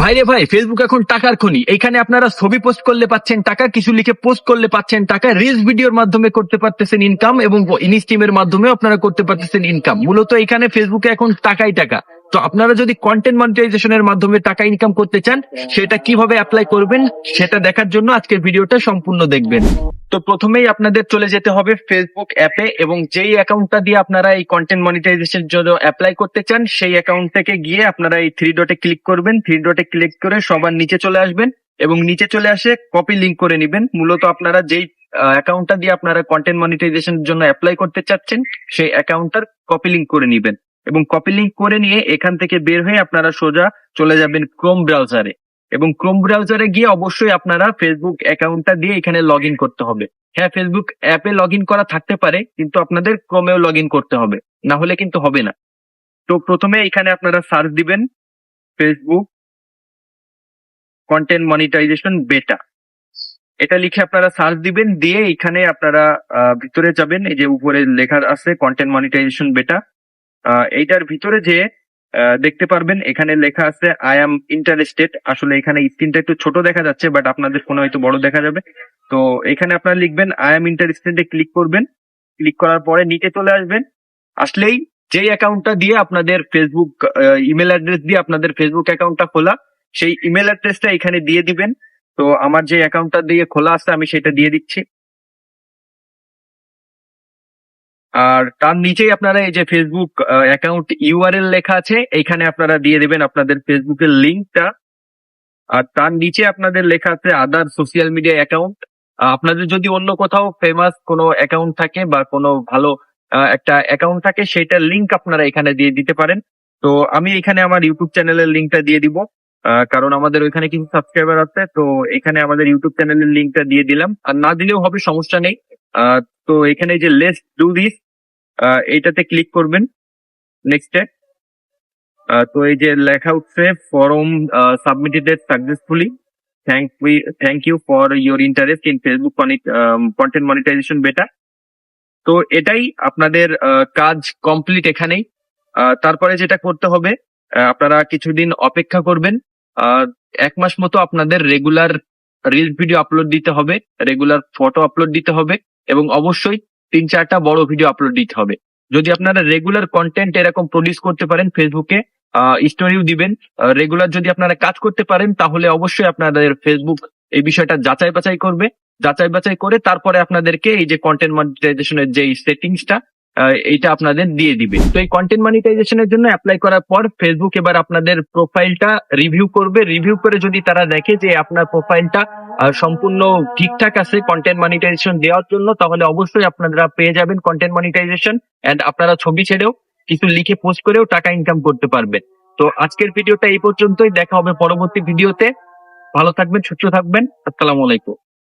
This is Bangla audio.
ভাইরে ভাই ফেসবুক এখন টাকার খনি। এখানে আপনারা ছবি পোস্ট করলে পাচ্ছেন টাকা, কিছু লিখে পোস্ট করলে পাচ্ছেন টাকা রিলস ভিডিওর মাধ্যমে করতে পারতেছেন ইনকাম এবং ইনস্টিমের মাধ্যমে আপনারা করতে পারতেছেন ইনকাম মূলত এখানে ফেসবুকে এখন টাকাই টাকা। তো আপনারা যদি কন্টেন্ট মনিটাইজেশনের মাধ্যমে টাকা ইনকাম করতে চান, সেটা কীভাবে অ্যাপ্লাই করবেন, সেটা দেখার জন্য আজকের ভিডিওটা সম্পূর্ণ দেখবেন। তো প্রথমেই আপনাদের চলে যেতে হবে ফেসবুক অ্যাপে এবং যেই অ্যাকাউন্টটা দিয়ে আপনারা এই কন্টেন্ট মনিটাইজেশন জন্য অ্যাপ্লাই করতে চান, সেই অ্যাকাউন্ট থেকে গিয়ে আপনারা এই থ্রি ডটে ক্লিক করবেন। থ্রি ডটে ক্লিক করে সবার নিচে চলে আসবেন এবং নিচে চলে আসে কপি লিংক করে নেবেন। মূলত আপনারা যেই অ্যাকাউন্টটা দিয়ে আপনারা কন্টেন্ট মনিটাইজেশনের জন্য অ্যাপ্লাই করতে চাচ্ছেন, সেই অ্যাকাউন্টটার কপি লিংক করে নেবেন। এবং কপি লিঙ্ক করে নিয়ে এখান থেকে বের হয়ে আপনারা সোজা চলে যাবেন ক্রোম ব্রাউজারে এবং ক্রোম ব্রাউজারে গিয়ে অবশ্যই আপনারা ফেসবুক অ্যাকাউন্টটা দিয়ে এখানে লগ করতে হবে। হ্যাঁ ফেসবুক অ্যাপে লগ করা থাকতে পারে, কিন্তু আপনাদের ক্রোমেও লগ করতে হবে। না হলে কিন্তু হবে না। তো প্রথমে এখানে আপনারা সার্চ দিবেন ফেসবুক কন্টেন্ট মনিটাইজেশন বেটা এটা লিখে আপনারা সার্চ দিবেন, দিয়ে এখানে আপনারা ভিতরে যাবেন, এই যে উপরে লেখা আছে কন্টেন্ট মনিটাইজেশন বেটা এইটার ভিতরে যে দেখতে পারবেন, এখানে লেখা আছে আই এম ইন্টারেস্টেড আসলে এখানে স্ক্রিনটা একটু ছোট দেখা যাচ্ছে বাট আপনাদের ফোনে হয়তো বড় দেখা যাবে। তো এখানে আপনারা লিখবেন আই এম ইন্টারেস্টেড এ ক্লিক করবেন। ক্লিক করার পরে নিচে চলে আসবেন। আসলেই যেই অ্যাকাউন্টটা দিয়ে আপনাদের ফেসবুক ইমেল অ্যাড্রেস দিয়ে আপনাদের ফেসবুক অ্যাকাউন্টটা খোলা, সেই ইমেল অ্যাড্রেসটা এখানে দিয়ে দিবেন। তো আমার যে অ্যাকাউন্টটা দিয়ে খোলা আছে, আমি সেটা দিয়ে দিচ্ছি। আর তার নিচেই আপনারা এই যে ফেসবুক অ্যাকাউন্ট ইউআরএল লেখা আছে, এইখানে আপনারা দিয়ে দেবেন আপনাদের ফেসবুকের লিঙ্কটা আর তার নিচে আপনাদের লেখা আছে আদার সোশ্যাল মিডিয়া অ্যাকাউন্ট আপনাদের যদি অন্য কোথাও ফেমাস কোনো অ্যাকাউন্ট থাকে বা কোনো ভালো একটা অ্যাকাউন্ট থাকে সেটার লিঙ্ক আপনারা এখানে দিয়ে দিতে পারেন। তো আমি এখানে আমার ইউটিউব চ্যানেলের লিঙ্কটা দিয়ে দিব। কারণ আমাদের ওইখানে কিছু সাবস্ক্রাইবার আছে, তো এখানে আমাদের ইউটিউব চ্যানেলের লিঙ্কটা দিয়ে দিলাম। আর না দিলেও হবে, সমস্যা নেই। তো এখানে যে লেস ডু দিস এইটাতে ক্লিক করবেন। নেক্সটে তো এই যে লেখা উঠছে form submitted successfully thank we thank you for your interest in Facebook content monetization beta তো এটাই আপনাদের কাজ কমপ্লিট এখানেই। তারপরে যেটা করতে হবে আপনারা কিছুদিন অপেক্ষা করবেন। এক মাস মতো আপনাদের রেগুলার রিলস ভিডিও আপলোড দিতে হবে। রেগুলার ফটো আপলোড দিতে হবে। এবং অবশ্যই তিন চারটা বড় ভিডিও আপলোড দিতে হবে। যদি আপনারা রেগুলার কন্টেন্ট এরকম প্রডিউস করতে পারেন ফেসবুকে স্টোরিও দিবেন রেগুলার যদি আপনারা কাজ করতে পারেন, তাহলে অবশ্যই আপনাদের ফেসবুক এই বিষয়টা যাচাই বাছাই করবে। যাচাই বাছাই করে তারপরে আপনাদেরকে এই যে কন্টেন্ট মনিটাইজেশনের যে সেটিংসটা এইটা আপনাদের দিয়ে দিবে। তো এই কন্টেন্ট মনিটাইজেশনের জন্য অ্যাপ্লাই করার পর ফেসবুক এবার আপনাদের প্রোফাইলটা রিভিউ করবে। রিভিউ করে যদি তারা দেখে যে আপনার প্রোফাইলটা সম্পূর্ণ ঠিকঠাক আছে কন্টেন্ট মনিটাইজেশন দেওয়ার জন্য, তাহলে অবশ্যই আপনারা পেয়ে যাবেন কন্টেন্ট মনিটাইজেশন এন্ড আপনারা ছবি ছেড়েও কিছু লিখে পোস্ট করেও টাকা ইনকাম করতে পারবেন। তো আজকের ভিডিওটা এই পর্যন্তই, দেখা হবে পরবর্তী ভিডিওতে ভালো থাকবেন, সুস্থ থাকবেন, আসসালামু আলাইকুম।